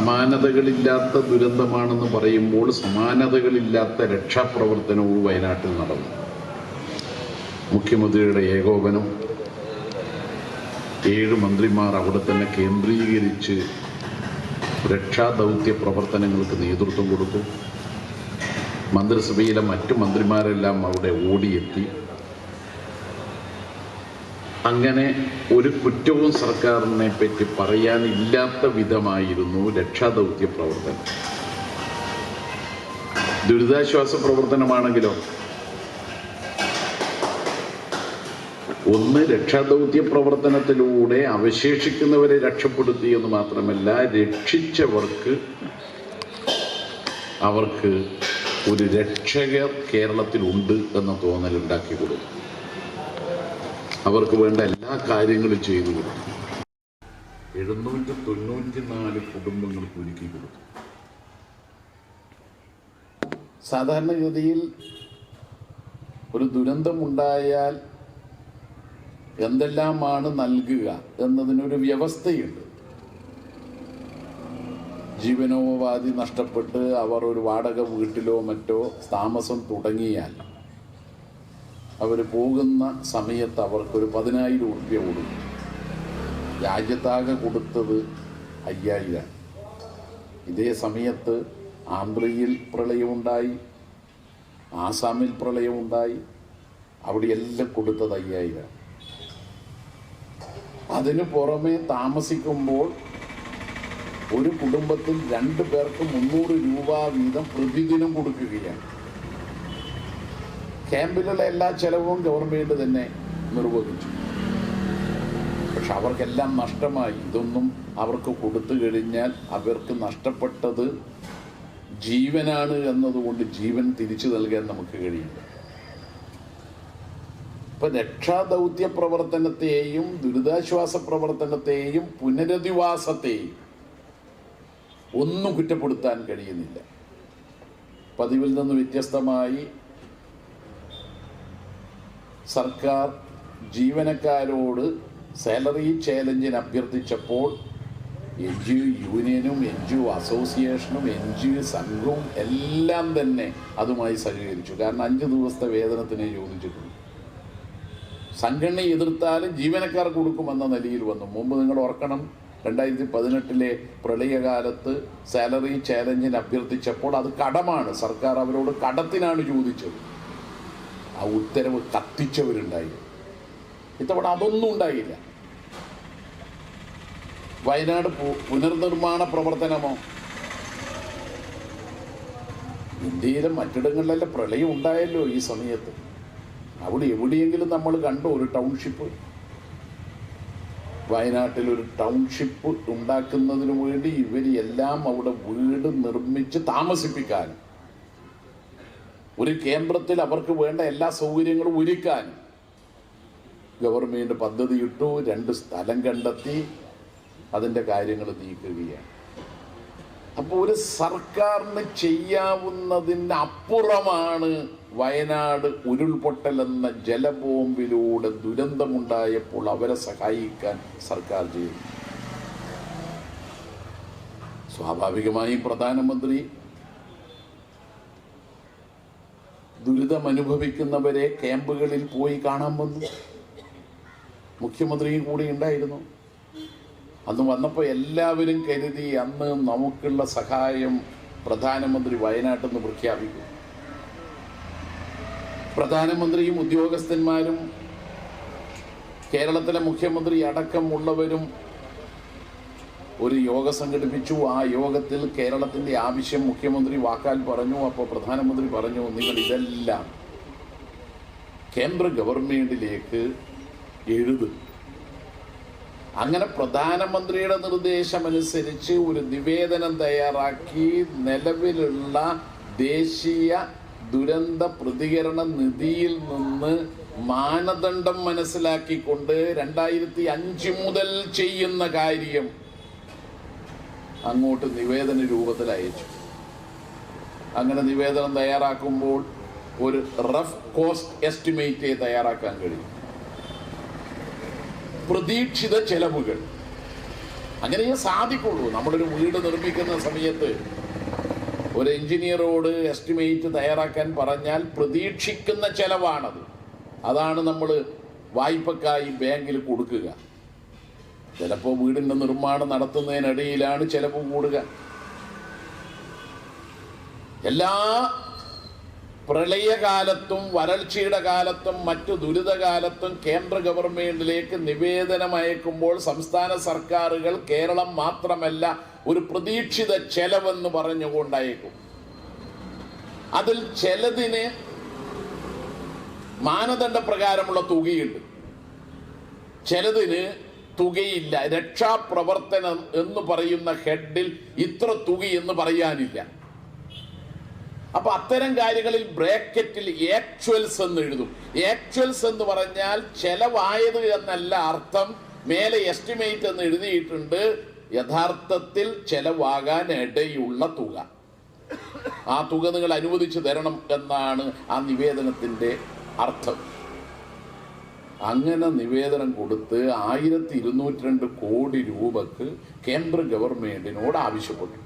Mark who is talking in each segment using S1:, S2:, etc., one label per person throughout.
S1: സമാനതകളില്ലാത്ത ദുരന്തമാണെന്ന് പറയുമ്പോൾ സമാനതകളില്ലാത്ത രക്ഷാപ്രവർത്തനവും വയനാട്ടിൽ നടന്നു. മുഖ്യമന്ത്രിയുടെ ഏകോപനം ഏഴ് മന്ത്രിമാർ അവിടെ തന്നെ കേന്ദ്രീകരിച്ച് രക്ഷാദൗത്യ പ്രവർത്തനങ്ങൾക്ക് നേതൃത്വം കൊടുത്തു. മന്ത്രിസഭയിലെ മറ്റു മന്ത്രിമാരെല്ലാം അവിടെ ഓടിയെത്തി. അങ്ങനെ ഒരു കുറ്റവും സർക്കാരിനെ പറ്റി പറയാനില്ലാത്ത വിധമായിരുന്നു രക്ഷാദൗത്യ പ്രവർത്തനം. ദുരിതാശ്വാസ പ്രവർത്തനമാണെങ്കിലോ? ഒന്ന് രക്ഷാദൗത്യ പ്രവർത്തനത്തിലൂടെ അവശേഷിക്കുന്നവരെ രക്ഷപ്പെടുത്തി എന്ന് മാത്രമല്ല രക്ഷിച്ചവർക്ക് അവർക്ക് ഒരു രക്ഷകർ കേരളത്തിലുണ്ട് എന്ന തോന്നൽ ഉണ്ടാക്കി കൊടുത്തു അവർക്ക് വേണ്ട എല്ലാ കാര്യങ്ങളും ചെയ്തു കൊടുത്തു. എഴുന്നൂറ്റി തൊണ്ണൂറ്റി നാല് കുടുംബങ്ങൾക്ക് ഒരുക്കി കൊടുത്തു. സാധാരണഗതിയിൽ ഒരു ദുരന്തമുണ്ടായാൽ എന്തെല്ലാമാണ് നൽകുക എന്നതിനൊരു വ്യവസ്ഥയുണ്ട്. ജീവനോപാധി നഷ്ടപ്പെട്ട് അവർ ഒരു വാടക വീട്ടിലോ മറ്റോ താമസം തുടങ്ങിയാൽ അവർ പോകുന്ന സമയത്ത് അവർക്കൊരു പതിനായിരം ഉറുപ്പ്യ കൊടുക്കും രാജ്യത്താകെ കൊടുത്തത് അയ്യായിരം. ഇതേ സമയത്ത് ആന്ധ്രയിൽ പ്രളയമുണ്ടായി ആസാമിൽ പ്രളയമുണ്ടായി അവിടെയെല്ലാം കൊടുത്തത് അയ്യായിരം. അതിനു പുറമെ താമസിക്കുമ്പോൾ ഒരു കുടുംബത്തിൽ രണ്ടു പേർക്ക് മുന്നൂറ് രൂപ വീതം പ്രതിദിനം കൊടുക്കുകയാണ്. ക്യാമ്പിലുള്ള എല്ലാ ചെലവും ഗവൺമെന്റ് തന്നെ നിർവഹിച്ചു. പക്ഷെ അവർക്കെല്ലാം നഷ്ടമായി. ഇതൊന്നും അവർക്ക് കൊടുത്തു കഴിഞ്ഞാൽ അവർക്ക് നഷ്ടപ്പെട്ടത് ജീവനാണ് എന്നതുകൊണ്ട് ജീവൻ തിരിച്ചു നൽകാൻ നമുക്ക് കഴിയില്ല. ഇപ്പൊ രക്ഷാദൗത്യ പ്രവർത്തനത്തെയും ദുരിതാശ്വാസ പ്രവർത്തനത്തെയും പുനരധിവാസത്തെയും ഒന്നും കുറ്റപ്പെടുത്താൻ കഴിയുന്നില്ല. പതിവിൽ നിന്ന് വ്യത്യസ്തമായി സർക്കാർ ജീവനക്കാരോട് സാലറി ചാലഞ്ചിന് അഭ്യർത്ഥിച്ചപ്പോൾ എൻ ജി ഒ യൂണിയനും എൻ ജി ഒ അസോസിയേഷനും എൻ ജി ഒ സംഘവും എല്ലാം തന്നെ അതുമായി സഹകരിച്ചു. കാരണം അഞ്ച് ദിവസത്തെ വേതനത്തിനെ ചോദിച്ചിട്ടുണ്ട്. സംഘടന എതിർത്താലും ജീവനക്കാർ കൊടുക്കുമെന്ന നിലയിൽ വന്നു. മുമ്പ് നിങ്ങൾ ഓർക്കണം രണ്ടായിരത്തി പതിനെട്ടിലെ പ്രളയകാലത്ത് സാലറി ചാലഞ്ചിന് അഭ്യർത്ഥിച്ചപ്പോൾ അത് കടമാണ്. സർക്കാർ അവരോട് കടത്തിനാണ് ചോദിച്ചത്. ആ ഉത്തരവ് കത്തിച്ചവരുണ്ടായി ഇത്തവണ അതൊന്നും ഉണ്ടായില്ല. വയനാട് പുനർനിർമ്മാണ പ്രവർത്തനമോ? ഇന്ത്യയിലെ മറ്റിടങ്ങളിലെല്ലാം പ്രളയം ഉണ്ടായല്ലോ ഈ സമയത്ത്. അവിടെ എവിടെയെങ്കിലും നമ്മൾ കണ്ടോ ഒരു ടൗൺഷിപ്പ്. വയനാട്ടിൽ ഒരു ടൗൺഷിപ്പ് ഉണ്ടാക്കുന്നതിന് വേണ്ടി ഇവർ എല്ലാം അവിടെ വീട് നിർമ്മിച്ച് താമസിപ്പിക്കാൻ ഒരു കേന്ദ്രത്തിൽ അവർക്ക് വേണ്ട എല്ലാ സൗകര്യങ്ങളും ഒരുക്കാൻ ഗവൺമെന്റ് പദ്ധതി ഇട്ടു രണ്ട് സ്ഥലം കണ്ടെത്തി അതിന്റെ കാര്യങ്ങൾ നീക്കുകയാണ്. അപ്പോൾ ഒരു സർക്കാരിന് ചെയ്യാവുന്നതിന് അപ്പുറമാണ് വയനാട് ഉരുൾപൊട്ടൽ എന്ന ജലബോംബിലൂടെ ദുരന്തമുണ്ടായപ്പോൾ അവരെ സഹായിക്കാൻ സർക്കാർ ചെയ്തു സ്വാഭാവികമായി പ്രധാനമന്ത്രി ദുരിതം അനുഭവിക്കുന്നവരെ ക്യാമ്പുകളിൽ പോയി കാണാൻ വന്നു. മുഖ്യമന്ത്രിയും കൂടി ഉണ്ടായിരുന്നു. അന്ന് വന്നപ്പോൾ എല്ലാവരും കരുതി അന്ന് നമുക്കുള്ള സഹായം പ്രധാനമന്ത്രി വയനാട്ടിൽ നിന്ന് പ്രഖ്യാപിക്കും. പ്രധാനമന്ത്രിയും ഉദ്യോഗസ്ഥന്മാരും കേരളത്തിലെ മുഖ്യമന്ത്രി അടക്കമുള്ളവരും ഒരു യോഗം സംഘടിപ്പിച്ചു. ആ യോഗത്തിൽ കേരളത്തിന്റെ ആവശ്യം മുഖ്യമന്ത്രി വാക്കാൽ പറഞ്ഞു. അപ്പോൾ പ്രധാനമന്ത്രി പറഞ്ഞു നിങ്ങൾ ഇതെല്ലാം കേന്ദ്ര ഗവൺമെന്റിലേക്ക് എഴുത്. അങ്ങനെ പ്രധാനമന്ത്രിയുടെ നിർദ്ദേശമനുസരിച്ച് ഒരു നിവേദനം തയ്യാറാക്കി. നിലവിലുള്ള ദേശീയ ദുരന്ത പ്രതികരണ നിധിയിൽ നിന്ന് മാനദണ്ഡം മനസ്സിലാക്കിക്കൊണ്ട് രണ്ടായിരത്തി അഞ്ച് മുതൽ ചെയ്യുന്ന കാര്യം അങ്ങോട്ട് നിവേദന രൂപത്തിൽ അയച്ചു അങ്ങനെ നിവേദനം തയ്യാറാക്കുമ്പോൾ ഒരു റഫ് കോസ്റ്റ് എസ്റ്റിമേറ്റ് തയ്യാറാക്കാൻ കഴിയും. പ്രതീക്ഷിത ചെലവുകൾ. അങ്ങനെയേ സാധിക്കുള്ളൂ. നമ്മളൊരു വീട് നിർമ്മിക്കുന്ന സമയത്ത് ഒരു എഞ്ചിനീയറോട് എസ്റ്റിമേറ്റ് തയ്യാറാക്കാൻ പറഞ്ഞാൽ പ്രതീക്ഷിക്കുന്ന ചെലവാണത്. അതാണ് നമ്മൾ വായ്പക്കായി ബാങ്കിൽ കൊടുക്കുക. ചിലപ്പോൾ വീടിന്റെ നിർമ്മാണം നടത്തുന്നതിനിടയിലാണ് ചിലവ് കൂടുക. എല്ലാ പ്രളയകാലത്തും വരൾച്ചയുടെ കാലത്തും മറ്റു ദുരിതകാലത്തും കേന്ദ്ര ഗവൺമെന്റിലേക്ക് നിവേദനം അയക്കുമ്പോൾ സംസ്ഥാന സർക്കാരുകൾ കേരളം മാത്രമല്ല ഒരു പ്രതീക്ഷിത ചെലവെന്ന് പറഞ്ഞുകൊണ്ടയക്കും അതിൽ ചിലതിന് മാനദണ്ഡ പ്രകാരമുള്ള തുകയുണ്ട്. ചിലതിന് തുകയില്ല. രക്ഷാപ്രവർത്തനം എന്ന് പറയുന്ന ഹെഡിൽ ഇത്ര തുക എന്ന് പറയാനില്ല. അപ്പൊ അത്തരം കാര്യങ്ങളിൽ ബ്രാക്കറ്റിൽ ആക്ച്വൽസ് എന്ന് എഴുതും. ആക്ച്വൽസ് എന്ന് പറഞ്ഞാൽ ചെലവായത് എന്നല്ല അർത്ഥം. മേലെ എസ്റ്റിമേറ്റ് എന്ന് എഴുതിയിട്ടുണ്ട്. യഥാർത്ഥത്തിൽ ചെലവാകാൻ ഇടയുള്ള തുക. ആ തുക നിങ്ങൾ അനുവദിച്ചു തരണം എന്നാണ് ആ നിവേദനത്തിന്റെ അർത്ഥം. അങ്ങനെ നിവേദനം കൊടുത്ത് ആയിരത്തി ഇരുന്നൂറ്റി രണ്ട് കോടി രൂപക്ക് കേന്ദ്ര ഗവൺമെന്റിനോട് ആവശ്യപ്പെട്ടു.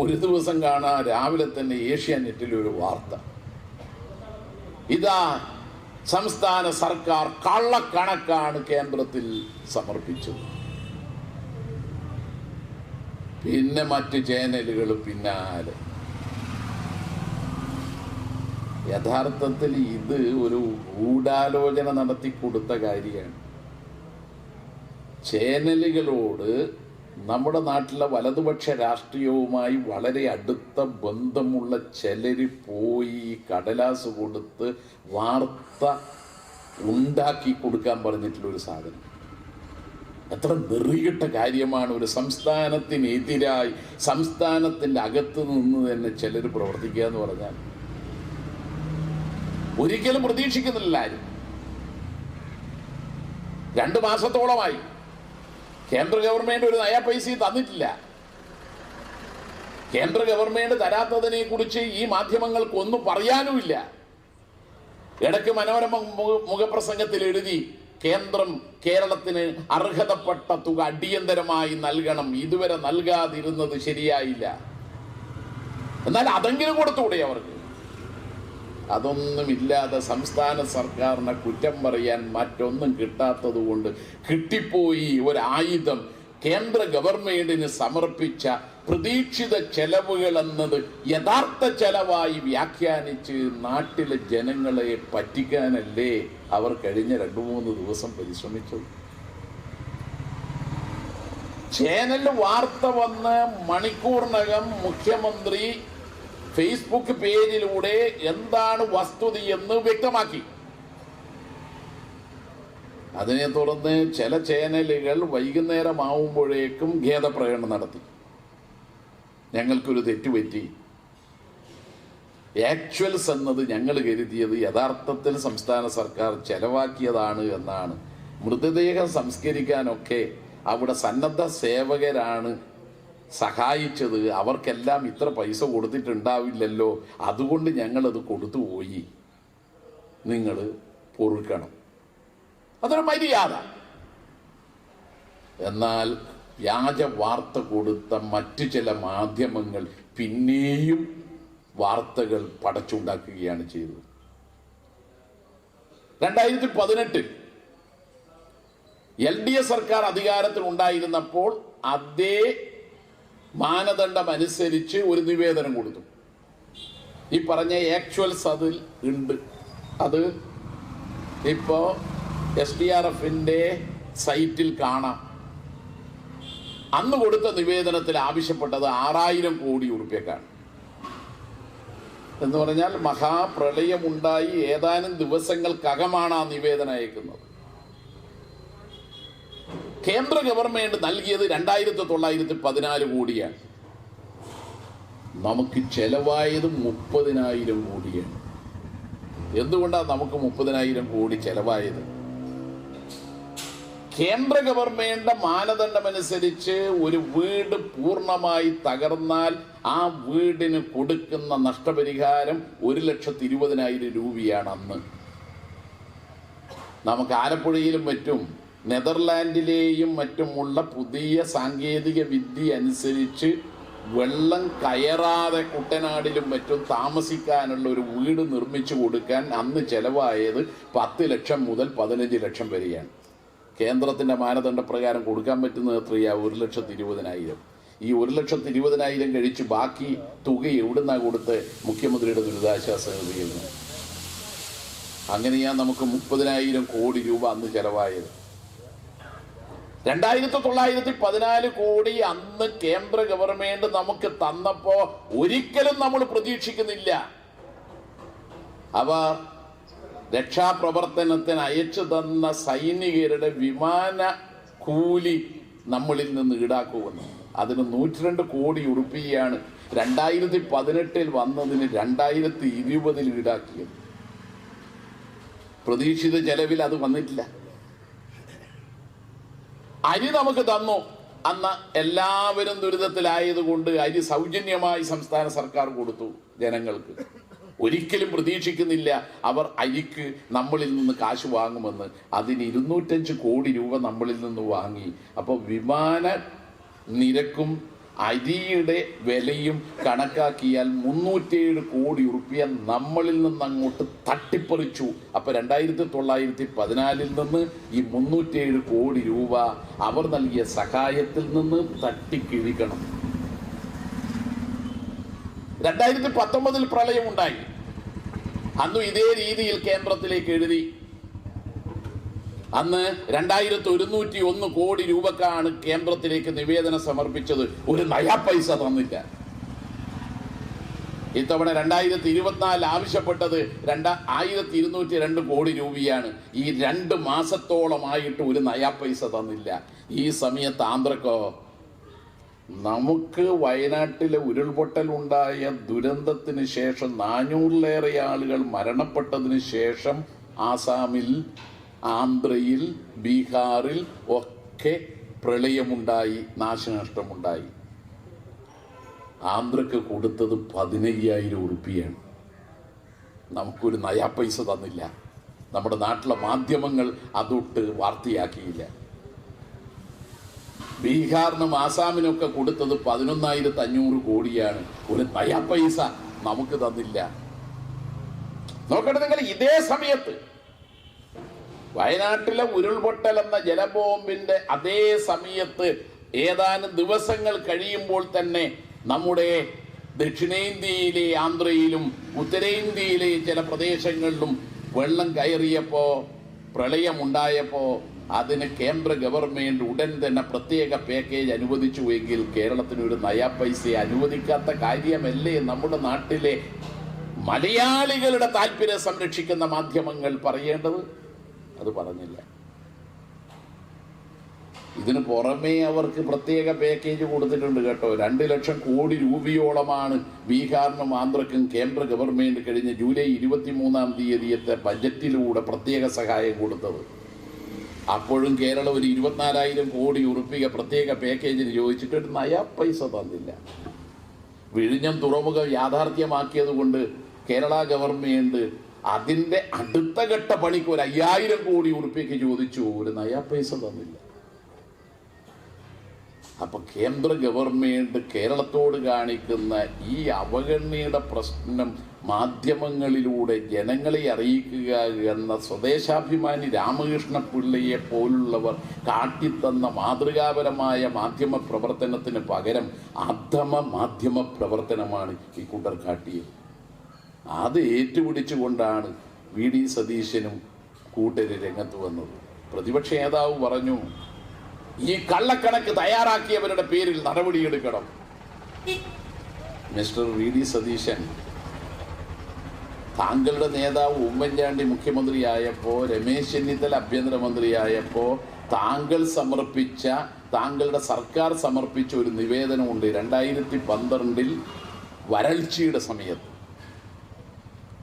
S1: ഒരു ദിവസം കാണാൻ രാവിലെ തന്നെ ഏഷ്യാനെറ്റിൽ ഒരു വാർത്ത. ഇതാ സംസ്ഥാന സർക്കാർ കള്ളക്കണക്കാണ് കേന്ദ്രത്തിൽ സമർപ്പിച്ചത്. പിന്നെ മറ്റ് ചാനലുകൾ പിന്നാലെ. യഥാർത്ഥത്തിൽ ഇത് ഒരു ഗൂഢാലോചന നടത്തി കൊടുത്ത കാര്യമാണ്. ചേനലുകളോട് നമ്മുടെ നാട്ടിലെ വലതുപക്ഷ രാഷ്ട്രീയവുമായി വളരെ അടുത്ത ബന്ധമുള്ള ചിലർ പോയി കടലാസ് കൊടുത്ത് വാർത്ത ഉണ്ടാക്കി കൊടുക്കാൻ പറഞ്ഞിട്ടുള്ള ഒരു സാധനം. എത്ര നിറികിട്ട കാര്യമാണ് ഒരു സംസ്ഥാനത്തിനെതിരായി സംസ്ഥാനത്തിന്റെ അകത്ത് നിന്ന് തന്നെ ചിലർ പ്രവർത്തിക്കുക എന്ന് പറഞ്ഞാൽ. ഒരിക്കലും പ്രതീക്ഷിക്കുന്നില്ല ആരും. രണ്ട് മാസത്തോളമായി. കേന്ദ്ര ഗവൺമെന്റ് ഒരു നയ പൈസയും തന്നിട്ടില്ല. കേന്ദ്ര ഗവൺമെന്റ് തരാത്തതിനെ കുറിച്ച് ഈ മാധ്യമങ്ങൾക്ക് ഒന്നും പറയാനുമില്ല. ഇടയ്ക്ക് മനോരമ മുഖപ്രസംഗത്തിൽ എഴുതി കേന്ദ്രം കേരളത്തിന് അർഹതപ്പെട്ട തുക അടിയന്തരമായി നൽകണം. ഇതുവരെ നൽകാതിരുന്നത് ശരിയായില്ല. എന്നാൽ അതെങ്കിലും കൊടുത്തുകൂടെ അവർക്ക്? അതൊന്നുമില്ലാതെ സംസ്ഥാന സർക്കാരിനെ കുറ്റം പറയാൻ മറ്റൊന്നും കിട്ടാത്തത് കൊണ്ട് കിട്ടിപ്പോയി ഒരായുധം കേന്ദ്ര ഗവൺമെന്റിന് സമർപ്പിച്ച പ്രതീക്ഷിത ചെലവുകൾ എന്നത് യഥാർത്ഥ ചെലവായി വ്യാഖ്യാനിച്ച് നാട്ടിലെ ജനങ്ങളെ പറ്റിക്കാനല്ലേ അവർ കഴിഞ്ഞ രണ്ടു മൂന്ന് ദിവസം പരിശ്രമിച്ചത്. ചാനലിൽ വാർത്ത വന്ന് മണിക്കൂറിനകം മുഖ്യമന്ത്രി ഫേസ്ബുക്ക് പേജിലൂടെ എന്താണ് വസ്തുതയെന്ന് വ്യക്തമാക്കി. അതിനെ തുടർന്ന് ചില ചാനലുകൾ വൈകുന്നേരമാവുമ്പോഴേക്കും ഖേദപ്രകടനം നടത്തി. ഞങ്ങൾക്കൊരു തെറ്റുപറ്റി. ആക്ച്വൽസ് എന്നത് ഞങ്ങൾ കരുതിയത് യഥാർത്ഥത്തിൽ സംസ്ഥാന സർക്കാർ ചെലവാക്കിയതാണ് എന്നാണ്. മൃതദേഹം സംസ്കരിക്കാനൊക്കെ അവിടെ സന്നദ്ധ സേവകരാണ് സഹായിച്ചത്. അവർക്കെല്ലാം ഇത്ര പൈസ കൊടുത്തിട്ടുണ്ടാവില്ലല്ലോ. അതുകൊണ്ട് ഞങ്ങളത് കൊടുത്തുപോയി. നിങ്ങൾ പൊറുക്കണം. അതൊരു മര്യാദ. എന്നാൽ വ്യാജ വാർത്ത കൊടുത്ത മറ്റു ചില മാധ്യമങ്ങൾ പിന്നെയും വാർത്തകൾ പടച്ചുണ്ടാക്കുകയാണ് ചെയ്തത്. രണ്ടായിരത്തി പതിനെട്ടിൽ എൽ ഡി എഫ് സർക്കാർ അധികാരത്തിൽ ഉണ്ടായിരുന്നപ്പോൾ അതേ മാനദണ്ഡം അനുസരിച്ച് ഒരു നിവേദനം കൊടുത്തു. ഈ പറഞ്ഞ ആക്ച്വൽസ് അതിൽ ഉണ്ട്. അത് ഇപ്പോൾ എസ് ഡി ആർ എഫിന്റെ സൈറ്റിൽ കാണാം. അന്ന് കൊടുത്ത നിവേദനത്തിൽ ആവശ്യപ്പെട്ടത് ആറായിരം കോടി ഉറുപ്പ്യക്കാണ്. എന്ന് പറഞ്ഞാൽ മഹാപ്രളയമുണ്ടായി ഏതാനും ദിവസങ്ങൾക്കകമാണ് ആ നിവേദനം അയക്കുന്നത്. കേന്ദ്ര ഗവൺമെന്റ് നൽകിയത് രണ്ടായിരത്തി തൊള്ളായിരത്തി പതിനാല് കോടിയാണ്. നമുക്ക് ചെലവായത് മുപ്പതിനായിരം കോടിയാണ്. എന്തുകൊണ്ടാണ് നമുക്ക് മുപ്പതിനായിരം കോടി ചെലവായത്? കേന്ദ്ര ഗവൺമെന്റിന്റെ മാനദണ്ഡമനുസരിച്ച് ഒരു വീട് പൂർണമായി തകർന്നാൽ ആ വീടിന് കൊടുക്കുന്ന നഷ്ടപരിഹാരം ഒരു ലക്ഷത്തി ഇരുപതിനായിരം രൂപയാണ് അന്ന്. നമുക്ക് ആലപ്പുഴയിലും മറ്റും നെതർലാൻഡിലെയും മറ്റുമുള്ള പുതിയ സാങ്കേതിക വിദ്യ അനുസരിച്ച് വെള്ളം കയറാതെ കുട്ടനാടിലും മറ്റും താമസിക്കാനുള്ള ഒരു വീട് നിർമ്മിച്ചു കൊടുക്കാൻ അന്ന് ചെലവായത് പത്ത് ലക്ഷം മുതൽ പതിനഞ്ച് ലക്ഷം വരെയാണ്. കേന്ദ്രത്തിന്റെ മാനദണ്ഡപ്രകാരം കൊടുക്കാൻ പറ്റുന്ന എത്രയാണ് ഒരു ലക്ഷത്തി ഇരുപതിനായിരം. ഈ ഒരു ലക്ഷത്തി ഇരുപതിനായിരം കഴിച്ച് ബാക്കി തുക എവിടുന്നാ കൊടുത്ത് മുഖ്യമന്ത്രിയുടെ ദുരിതാശ്വാസ നിധിയിൽ നിന്ന്? അങ്ങനെയാണ് നമുക്ക് മുപ്പതിനായിരം കോടി രൂപ അന്ന് ചെലവായത്. രണ്ടായിരത്തി തൊള്ളായിരത്തി പതിനാല് കോടി അന്ന് കേന്ദ്ര ഗവൺമെന്റ് നമുക്ക് തന്നപ്പോ ഒരിക്കലും നമ്മൾ പ്രതീക്ഷിക്കുന്നില്ല. അവർ രക്ഷാപ്രവർത്തനത്തിന് അയച്ചു തന്ന സൈനികരുടെ വിമാന കൂലി നമ്മളിൽ നിന്ന് ഈടാക്കുമെന്ന്. അതിന് നൂറ്റിരണ്ട് കോടി ഉറുപ്പിയാണ് രണ്ടായിരത്തി പതിനെട്ടിൽ വന്നതിന് രണ്ടായിരത്തി ഇരുപതിൽ ഈടാക്കിയത്. പ്രതീക്ഷിത ചെലവിൽ അത് വന്നിട്ടില്ല. അരി നമുക്ക് തന്നു. അന്ന് എല്ലാവരും ദുരിതത്തിലായതുകൊണ്ട് അരി സൗജന്യമായി സംസ്ഥാന സർക്കാർ കൊടുത്തു ജനങ്ങൾക്ക്. ഒരിക്കലും പ്രതീക്ഷിക്കുന്നില്ല അവർ അരിക്ക് നമ്മളിൽ നിന്ന് കാശ് വാങ്ങുമെന്ന്. അതിന് ഇരുന്നൂറ്റഞ്ച് കോടി രൂപ നമ്മളിൽ നിന്ന് വാങ്ങി. അപ്പോൾ വിമാന നിരക്കും അരിയുടെ വിലയും കണക്കാക്കിയാൽ മുന്നൂറ്റേഴ് കോടി ഉറുപ്പ്യ നമ്മളിൽ നിന്ന് അങ്ങോട്ട് തട്ടിപ്പറിച്ചു. അപ്പൊ രണ്ടായിരത്തി തൊള്ളായിരത്തി പതിനാലിൽ നിന്ന് ഈ മുന്നൂറ്റേഴ് കോടി രൂപ അവർ നൽകിയ സഹായത്തിൽ നിന്ന് തട്ടിക്കിഴിക്കണം. രണ്ടായിരത്തി പത്തൊമ്പതിൽ പ്രളയമുണ്ടായി. അന്നും ഇതേ രീതിയിൽ കേന്ദ്രത്തിലേക്ക് എഴുതി. അന്ന് രണ്ടായിരത്തി ഒരുന്നൂറ്റി ഒന്ന് കോടി രൂപക്കാണ് കേന്ദ്രത്തിലേക്ക് നിവേദനം സമർപ്പിച്ചത്. ഒരു നയാ പൈസ തന്നില്ല. ഇത്തവണ രണ്ടായിരത്തി ഇരുപത്തിനാലിൽ ആവശ്യപ്പെട്ടത് രണ്ട ആയിരത്തി ഇരുന്നൂറ്റി രണ്ട് കോടി രൂപയാണ്. ഈ രണ്ട് മാസത്തോളമായിട്ട് ഒരു നയാ പൈസ തന്നില്ല. ഈ സമയത്ത് ആന്ധ്രക്കോ നമുക്ക് വയനാട്ടിലെ ഉരുൾപൊട്ടലുണ്ടായ ദുരന്തത്തിന് ശേഷം നാനൂറിലേറെ ആളുകൾ മരണപ്പെട്ടതിന് ശേഷം ആസാമിൽ ആന്ധ്രയിൽ ബീഹാറിൽ ഒക്കെ പ്രളയമുണ്ടായി നാശനഷ്ടമുണ്ടായി. ആന്ധ്രക്ക് കൊടുത്തത് പതിനയ്യായിരം ഉറുപ്പിയാണ്. നമുക്കൊരു നയാ പൈസ തന്നില്ല. നമ്മുടെ നാട്ടിലെ മാധ്യമങ്ങൾ അതൊട്ട് വാർത്തയാക്കിയില്ല. ബീഹാറിനും ആസാമിനൊക്കെ കൊടുത്തത് പതിനൊന്നായിരത്തി അഞ്ഞൂറ് കോടിയാണ്. ഒരു നയാ പൈസ നമുക്ക് തന്നില്ല. നോക്കട്ടെ നിങ്ങൾ ഇതേ സമയത്ത് വയനാട്ടിലെ ഉരുൾപൊട്ടൽ എന്ന ജലബോംബിന്റെ അതേ സമയത്ത് ഏതാനും ദിവസങ്ങൾ കഴിയുമ്പോൾ തന്നെ നമ്മുടെ ദക്ഷിണേന്ത്യയിലെ ആന്ധ്രയിലും ഉത്തരേന്ത്യയിലെ ചില പ്രദേശങ്ങളിലും വെള്ളം കയറിയപ്പോ പ്രളയമുണ്ടായപ്പോ അതിന് കേന്ദ്ര ഗവൺമെന്റ് ഉടൻ തന്നെ പ്രത്യേക പാക്കേജ് അനുവദിച്ചു എങ്കിൽ കേരളത്തിന് ഒരു നയാ പൈസ അനുവദിക്കാത്ത കാര്യമല്ലേ നമ്മുടെ നാട്ടിലെ മലയാളികളുടെ താല്പര്യം സംരക്ഷിക്കുന്ന മാധ്യമങ്ങൾ പറയേണ്ടത്? അത് പറഞ്ഞില്ല. ഇതിന് പുറമേ അവർക്ക് പ്രത്യേക പാക്കേജ് കൊടുത്തിട്ടുണ്ട് കേട്ടോ. രണ്ട് ലക്ഷം കോടി രൂപയോളമാണ് ബീഹാറിനും ആന്ധ്രക്കും കേന്ദ്ര ഗവൺമെന്റ് കഴിഞ്ഞ ജൂലൈ ഇരുപത്തി മൂന്നാം തീയതിയത്തെ ബജറ്റിലൂടെ പ്രത്യേക സഹായം കൊടുത്തത്. അപ്പോഴും കേരളം ഒരു ഇരുപത്തിനാലായിരം കോടി ഉറുപ്പിക പ്രത്യേക പാക്കേജിന് ചോദിച്ചിട്ട് നയാ പൈസ തന്നില്ല. വിഴിഞ്ഞം തുറമുഖം യാഥാർത്ഥ്യമാക്കിയത് കൊണ്ട് കേരള ഗവൺമെന്റ് അതിന്റെ അടുത്ത ഘട്ട പണിക്ക് ഒരു അയ്യായിരം കോടി ഉറുപ്പിക്ക് ചോദിച്ചു. ഒരു നയാ പൈസ തന്നില്ല. അപ്പൊ കേന്ദ്ര ഗവൺമെന്റ് കേരളത്തോട് കാണിക്കുന്ന ഈ അവഗണനയുടെ പ്രശ്നം മാധ്യമങ്ങളിലൂടെ ജനങ്ങളെ അറിയിക്കുക എന്ന സ്വദേശാഭിമാനി രാമകൃഷ്ണ പിള്ളയെ പോലുള്ളവർ കാട്ടിത്തന്ന മാതൃകാപരമായ മാധ്യമ പ്രവർത്തനത്തിന് പകരം അധമ മാധ്യമ പ്രവർത്തനമാണ് ഈ കൂട്ടർ കാട്ടിയത് അത് ഏറ്റുപിടിച്ചുകൊണ്ടാണ് വി ഡി സതീശനും കൂട്ടര് രംഗത്ത് വന്നത്. പ്രതിപക്ഷ നേതാവ് പറഞ്ഞു ഈ കള്ളക്കണക്ക് തയ്യാറാക്കിയവരുടെ പേരിൽ നടപടിയെടുക്കണം. മിസ്റ്റർ വി ഡി സതീശൻ താങ്കളുടെ നേതാവ് ഉമ്മൻചാണ്ടി മുഖ്യമന്ത്രിയായപ്പോൾ രമേശ് ചെന്നിത്തല ആഭ്യന്തരമന്ത്രിയായപ്പോൾ താങ്കൾ സമർപ്പിച്ച താങ്കളുടെ സർക്കാർ സമർപ്പിച്ച ഒരു നിവേദനമുണ്ട് രണ്ടായിരത്തി പന്ത്രണ്ടിൽ വരൾച്ചയുടെ സമയത്ത്.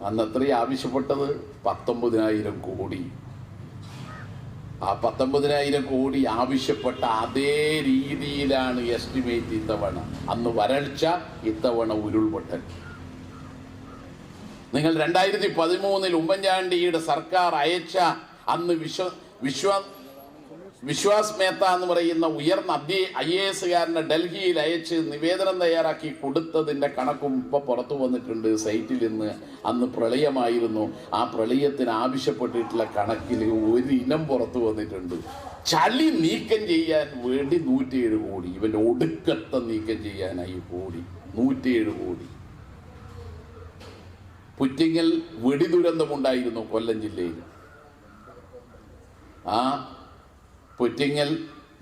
S1: അന്ന് എത്ര ആവശ്യപ്പെട്ടത് പത്തൊമ്പതിനായിരം കോടി. ആ പത്തൊമ്പതിനായിരം കോടി ആവശ്യപ്പെട്ട അതേ രീതിയിലാണ് എസ്റ്റിമേറ്റ് ഇത്തവണ. അന്ന് വരൾച്ച ഇത്തവണ ഉരുൾപൊട്ടൽ. നിങ്ങൾ രണ്ടായിരത്തി പതിമൂന്നിൽ ഉമ്മൻചാണ്ടിയുടെ സർക്കാർ അയച്ച അന്ന് വിശ്വ വിശ്വ വിശ്വാസ് മേത്ത എന്ന് പറയുന്ന ഉയർന്ന അധ്യ ഐ എ എസുകാരനെ ഡൽഹിയിൽ അയച്ച് നിവേദനം തയ്യാറാക്കി കൊടുത്തതിന്റെ കണക്കും ഇപ്പോൾ പുറത്തു വന്നിട്ടുണ്ട് സൈറ്റിൽ നിന്ന്. അന്ന് പ്രളയമായിരുന്നു. ആ പ്രളയത്തിന് ആവശ്യപ്പെട്ടിട്ടുള്ള കണക്കിൽ ഒരു ഇനം പുറത്തു വന്നിട്ടുണ്ട്. ചളി നീക്കം ചെയ്യാൻ വേണ്ടി നൂറ്റിയേഴ് കോടി. ഇവന്റെ ഒടുക്കത്തെ നീക്കം ചെയ്യാനായി കോടി. നൂറ്റിയേഴ് കോടി. പുറ്റിങ്ങൽ വെടിദുരന്തമുണ്ടായിരുന്നു കൊല്ലം ജില്ലയിൽ. ആ പുറ്റിങ്ങൽ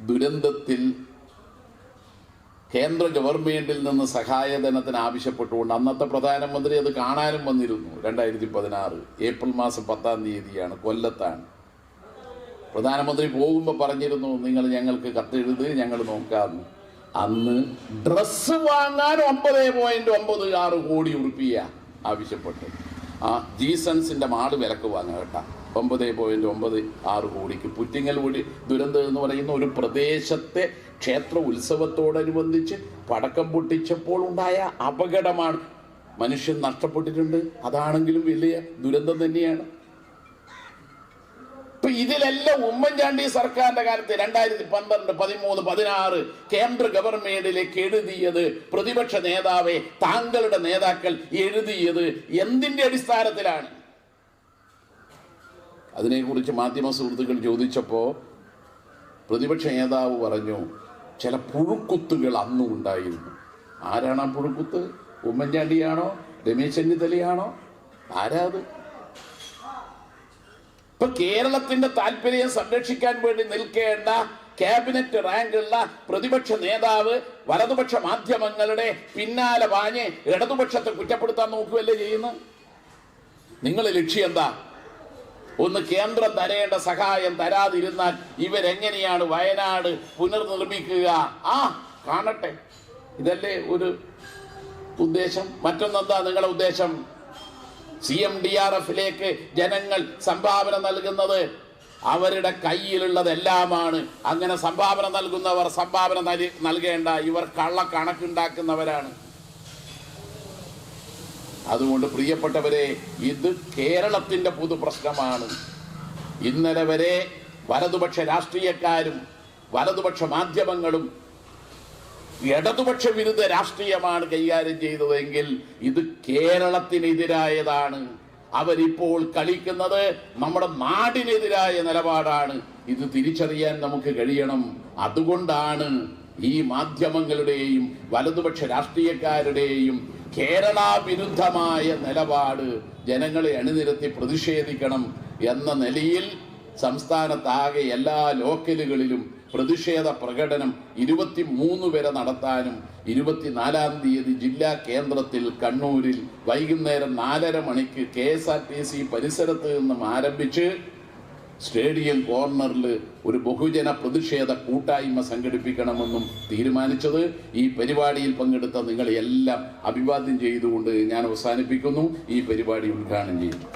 S1: ദുരന്തത്തിൽ കേന്ദ്ര ഗവൺമെന്റിൽ നിന്ന് സഹായധനത്തിന് ആവശ്യപ്പെട്ടുകൊണ്ട് അന്നത്തെ പ്രധാനമന്ത്രി അത് കാണാനും വന്നിരുന്നു. രണ്ടായിരത്തി പതിനാറ് ഏപ്രിൽ മാസം പത്താം തീയതിയാണ് കൊല്ലത്താണ് പ്രധാനമന്ത്രി പോകുമ്പോൾ പറഞ്ഞിരുന്നു നിങ്ങൾ ഞങ്ങൾക്ക് കത്തെഴുത് ഞങ്ങൾ നോക്കാമെന്ന് അന്ന് ഡ്രസ്സ് വാങ്ങാൻ ഒമ്പത് പോയിന്റ് ഒമ്പത് ആറ് കോടി ഉറുപ്പിയ ആവശ്യപ്പെട്ടു. ആ ജീസൺസിന്റെ മാട് വിലക്ക് വാങ്ങുക കേട്ടാ. ഒമ്പത് പോയിന്റ് ഒമ്പത് ആറ് കോടിക്ക്. പുറ്റിങ്ങൽ കൂടി ദുരന്തം എന്ന് പറയുന്ന ഒരു പ്രദേശത്തെ ക്ഷേത്ര ഉത്സവത്തോടനുബന്ധിച്ച് പടക്കം പൊട്ടിച്ചപ്പോൾ ഉണ്ടായ അപകടമാണ്. മനുഷ്യൻ നഷ്ടപ്പെട്ടിട്ടുണ്ട്. അതാണെങ്കിലും വലിയ ദുരന്തം തന്നെയാണ്. ഇപ്പൊ ഇതിലെല്ലാം ഉമ്മൻചാണ്ടി സർക്കാരിന്റെ കാലത്ത് രണ്ടായിരത്തി പന്ത്രണ്ട് പതിമൂന്ന് പതിനാറ് കേന്ദ്ര ഗവൺമെന്റിലേക്ക് എഴുതിയത് പ്രതിപക്ഷ നേതാവെ താങ്കളുടെ നേതാക്കൾ എഴുതിയത് എന്തിന്റെ അടിസ്ഥാനത്തിലാണ്? അതിനെക്കുറിച്ച് മാധ്യമ സുഹൃത്തുക്കൾ ചോദിച്ചപ്പോൾ പ്രതിപക്ഷ നേതാവ് പറഞ്ഞു ചില പുഴുക്കുത്തുകൾ അന്നും ഉണ്ടായിരുന്നു. ആരാണ് ആ പുഴുക്കുത്ത്? ഉമ്മൻചാണ്ടിയാണോ? രമേശ് ചെന്നിത്തലയാണോ? ആരാ അത്? ഇപ്പൊ കേരളത്തിന്റെ താല്പര്യം സംരക്ഷിക്കാൻ വേണ്ടി നിൽക്കേണ്ട ക്യാബിനറ്റ് റാങ്കുള്ള പ്രതിപക്ഷ നേതാവ് വലതുപക്ഷ മാധ്യമങ്ങളുടെ പിന്നാലെ വാഞ്ഞ് ഇടതുപക്ഷത്തെ കുറ്റപ്പെടുത്താൻ നോക്കുകയല്ലേ ചെയ്യുന്നത്? നിങ്ങളെ ലക്ഷ്യം എന്താ? ഒന്ന് കേന്ദ്രം തരേണ്ട സഹായം തരാതിരുന്നാൽ ഇവരെങ്ങനെയാണ് വയനാട് പുനർനിർമ്മിക്കുക? ആ കാണട്ടെ. ഇതല്ലേ ഒരു ഉദ്ദേശം? മറ്റൊന്നെന്താ നിങ്ങളുടെ ഉദ്ദേശം? സി എം ഡി ആർ എഫിലേക്ക് ജനങ്ങൾ സംഭാവന നൽകുന്നത് അവരുടെ കയ്യിലുള്ളതെല്ലാമാണ്. അങ്ങനെ സംഭാവന നൽകുന്നവർ സംഭാവന നൽകേണ്ട. ഇവർ കള്ള കണക്കുണ്ടാക്കുന്നവരാണ് അതുകൊണ്ട് പ്രിയപ്പെട്ടവരെ ഇത് കേരളത്തിന്റെ പൊതു പ്രശ്നമാണ് ഇന്നലെ വരെ വലതുപക്ഷ രാഷ്ട്രീയക്കാരും വലതുപക്ഷ മാധ്യമങ്ങളും ഇടതുപക്ഷ വിരുദ്ധ രാഷ്ട്രീയമാണ് കൈകാര്യം ചെയ്തതെങ്കിൽ ഇത് കേരളത്തിനെതിരായതാണ്. അവരിപ്പോൾ കളിക്കുന്നത് നമ്മുടെ നാടിനെതിരായ നിലപാടാണ്. ഇത് തിരിച്ചറിയാൻ നമുക്ക് കഴിയണം. അതുകൊണ്ടാണ് ഈ മാധ്യമങ്ങളുടെയും വലതുപക്ഷ രാഷ്ട്രീയക്കാരുടെയും കേരള വിരുദ്ധമായ നിലപാട് ജനങ്ങളെ അണിനിരത്തി പ്രതിഷേധിക്കണം എന്ന നിലയിൽ സംസ്ഥാനത്താകെ എല്ലാ ലോക്കലുകളിലും പ്രതിഷേധ പ്രകടനം ഇരുപത്തി മൂന്ന് വരെ നടത്താനും ഇരുപത്തിനാലാം തീയതി ജില്ലാ കേന്ദ്രത്തിൽ കണ്ണൂരിൽ വൈകുന്നേരം നാലര മണിക്ക് K S R T C പരിസരത്ത് നിന്നും ആരംഭിച്ച് സ്റ്റേഡിയം കോർണറിൽ ഒരു ബഹുജന പ്രതിഷേധ കൂട്ടായ്മ സംഘടിപ്പിക്കണമെന്നും തീരുമാനിച്ചത്. ഈ പരിപാടിയിൽ പങ്കെടുത്ത നിങ്ങളെല്ലാം അഭിവാദ്യം ചെയ്തുകൊണ്ട് ഞാൻ അവസാനിപ്പിക്കുന്നു. ഈ പരിപാടി ഉദ്ഘാടനം ചെയ്യുന്നു